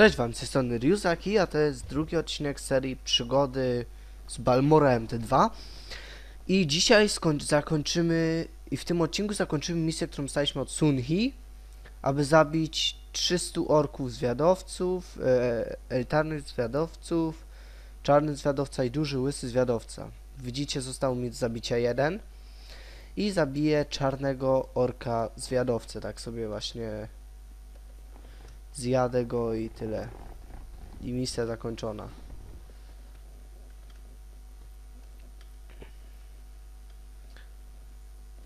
Cześć wam, z tej strony a to jest drugi odcinek serii przygody z Balmorem T2 i dzisiaj zakończymy, i w tym odcinku zakończymy misję, którą staliśmy od Sunhi, aby zabić 300 orków zwiadowców, e, elitarnych zwiadowców, czarny zwiadowca i duży łysy zwiadowca. Widzicie, został mi zabicia jeden i zabiję czarnego orka zwiadowcę, tak sobie właśnie Zjadę go i tyle. I misja zakończona.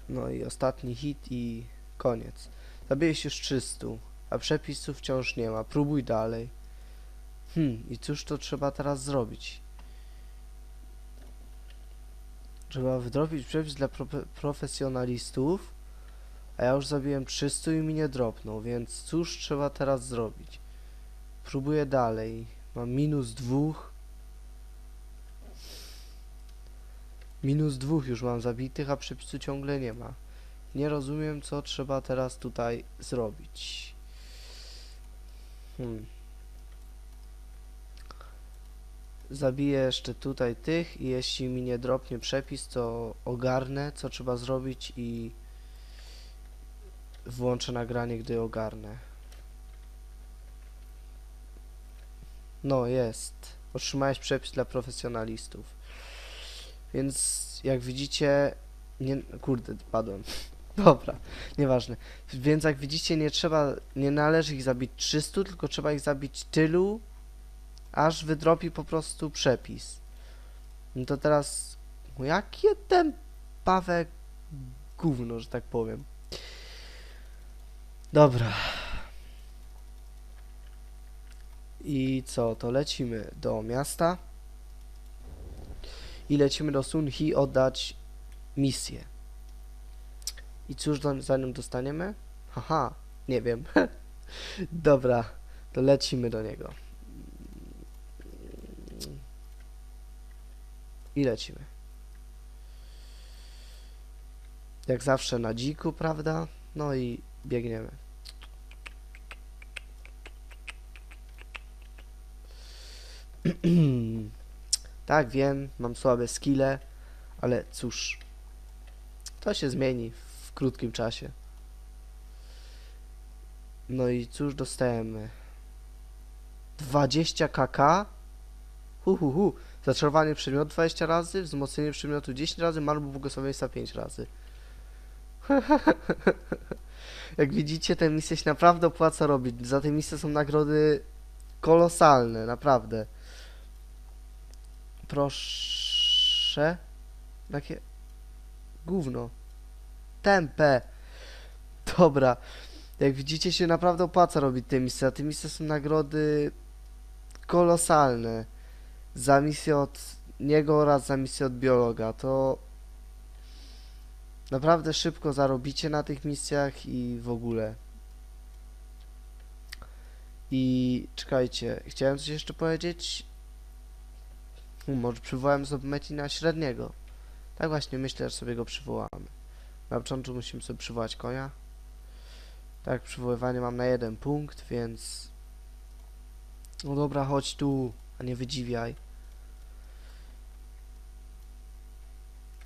No i ostatni hit i koniec. Zabiłeś już 300, a przepisów wciąż nie ma. Próbuj dalej. Hmm, i cóż to trzeba teraz zrobić? Trzeba wdrobić przepis dla profe- profesjonalistów. A ja już zabiłem 300 i mi nie dropnął, więc cóż trzeba teraz zrobić? Próbuję dalej. Mam minus dwóch. Minus dwóch już mam zabitych, a przepisu ciągle nie ma. Nie rozumiem, co trzeba teraz tutaj zrobić. Hmm. Zabiję jeszcze tutaj tych i jeśli mi nie dropnie przepis, to ogarnę, co trzeba zrobić i włączę nagranie, gdy ogarnę. No, jest. Otrzymałeś przepis dla profesjonalistów. Więc jak widzicie, nie, kurde, padłem. Dobra, nieważne. Więc jak widzicie, nie trzeba, nie należy ich zabić 300, tylko trzeba ich zabić tylu, aż wydropi po prostu przepis. No to teraz, jakie ten Pawek gówno, że tak powiem. Dobra. I co, to lecimy do miasta. I lecimy do Sunhi oddać misję. I cóż do, zanim dostaniemy? Haha, nie wiem. Dobra, to lecimy do niego. I lecimy. Jak zawsze na dziku, prawda? No i biegniemy. tak, wiem, mam słabe skille, ale cóż, to się zmieni w krótkim czasie. No i cóż dostajemy? 20 kk? Hu, hu, hu. Zaczarowanie przedmiotu 20 razy, wzmocnienie przedmiotu 10 razy, marbu błogosławieństwa 5 razy. Jak widzicie, te misje się naprawdę opłaca robić. Za te misje są nagrody kolosalne, naprawdę. Proszę. Takie gówno. Tempę. Dobra. Jak widzicie, się naprawdę opłaca robić te misje. A te misje są nagrody kolosalne. Za misję od niego oraz za misję od biologa. To Naprawdę szybko zarobicie na tych misjach i w ogóle. I czekajcie, chciałem coś jeszcze powiedzieć. Hmm, może przywołałem sobie Metina średniego. Tak właśnie myślę, że sobie go przywołamy. Na początku musimy sobie przywołać konia. Tak, przywoływanie mam na jeden punkt, więc... No dobra, chodź tu, a nie wydziwiaj.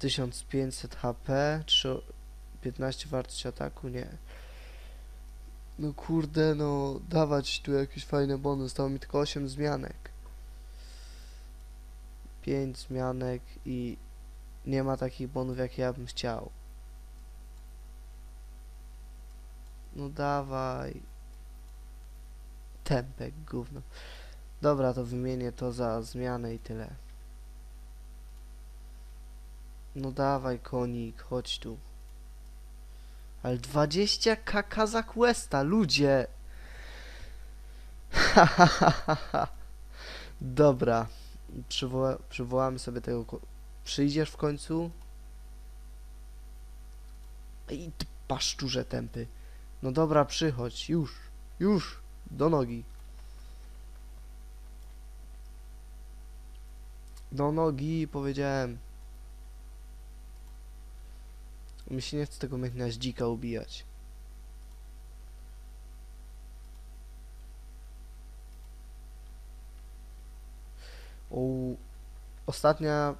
1500 HP, 3, 15 wartość ataku, nie. No kurde, no dawać tu jakieś fajne bonus, zostało mi tylko 8 zmianek. 5 zmianek i nie ma takich bonów, jakie ja bym chciał. No dawaj. Tempek, gówno. Dobra, to wymienię to za zmianę i tyle. No dawaj konik, chodź tu. Ale 20 kk za questa, ludzie! Dobra, Przywoła przywołamy sobie tego. Przyjdziesz w końcu? I ty paszczurze tępy. No dobra, przychodź, już, już, do nogi. Do nogi, powiedziałem. Mi się nie chce tego mechna z dzika ubijać. U... Ostatnia...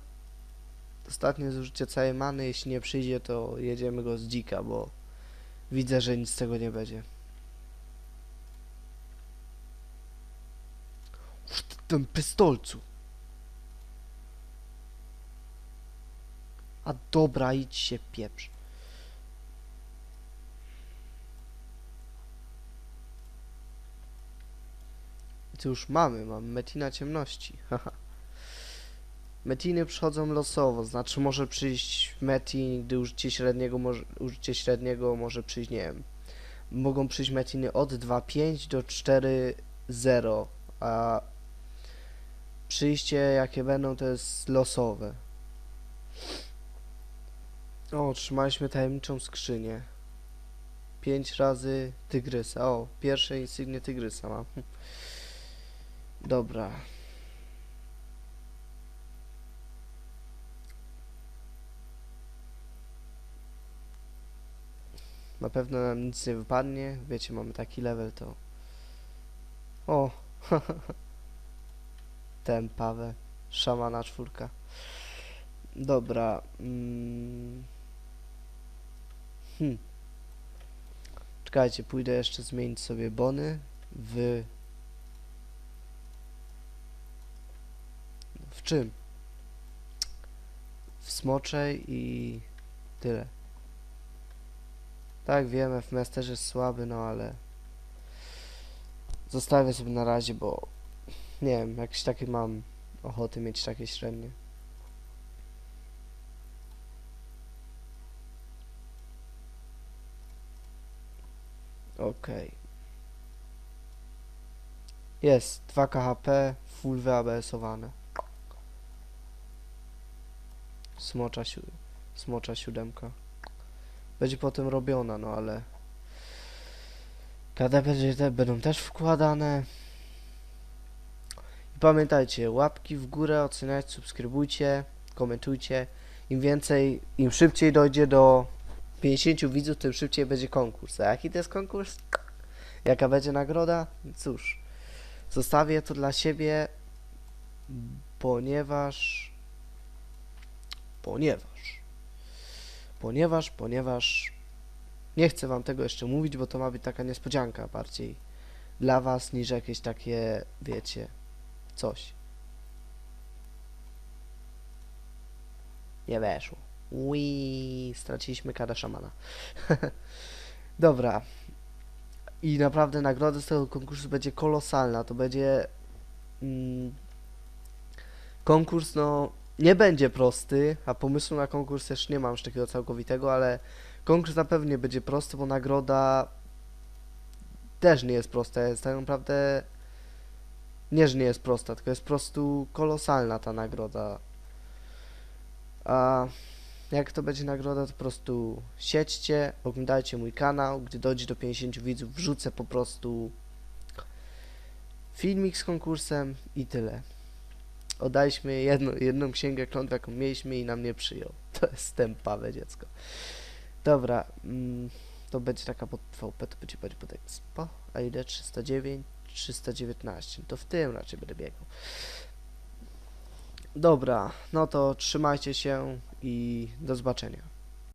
Ostatnie zużycie całej many, jeśli nie przyjdzie, to jedziemy go z dzika, bo widzę, że nic z tego nie będzie. W tym pistolcu. A dobra, idź się pieprz. Co już mamy? Mamy Metina ciemności. haha. Metiny przychodzą losowo, znaczy może przyjść Metin, gdy użycie średniego może, użycie średniego może przyjść, nie wiem. Mogą przyjść Metiny od 2.5 do 4.0, a przyjście jakie będą to jest losowe. O, otrzymaliśmy tajemniczą skrzynię. 5 razy tygrysa. O, pierwsze insygnie tygrysa mam. Dobra. Na pewno nam nic nie wypadnie. Wiecie, mamy taki level to. O! Tempawę. Szamana czwórka. Dobra. Mm. Hmm. Czekajcie, pójdę jeszcze zmienić sobie bony w... Czym? W smoczej i tyle. Tak, wiem, FMS też jest słaby, no ale... Zostawię sobie na razie, bo... Nie wiem, jakieś takie mam ochoty mieć takie średnie. Okej. Jest, 2 KHP, full wyABS-owane. Smocza, siu smocza siódemka. Będzie potem robiona, no ale... KD będzie będą też wkładane. I pamiętajcie, łapki w górę, oceniajcie, subskrybujcie, komentujcie. Im więcej, im szybciej dojdzie do 50 widzów, tym szybciej będzie konkurs. A jaki to jest konkurs? Jaka będzie nagroda? Cóż, zostawię to dla siebie, ponieważ... Ponieważ... Ponieważ, ponieważ... Nie chcę wam tego jeszcze mówić, bo to ma być taka niespodzianka bardziej dla was niż jakieś takie, wiecie, coś. Nie weszło. Ui, straciliśmy kada szamana. Dobra. I naprawdę nagroda z tego konkursu będzie kolosalna. To będzie mm, konkurs, no nie będzie prosty, a pomysłu na konkurs też nie mam już takiego całkowitego, ale konkurs na pewno będzie prosty, bo nagroda też nie jest prosta. Jest tak naprawdę nie, że nie jest prosta, tylko jest po prostu kolosalna ta nagroda. A jak to będzie nagroda, to po prostu siedźcie, oglądajcie mój kanał, gdy dojdzie do 50 widzów, wrzucę po prostu filmik z konkursem i tyle. Oddaliśmy jedną, jedną księgę klątw, jaką mieliśmy i nam nie przyjął. To jest tępawe dziecko. Dobra, mm, to będzie taka pod VP, to będzie bardziej pod Expo, a ile 309, 319, to w tym raczej będę biegał. Dobra, no to trzymajcie się i do zobaczenia.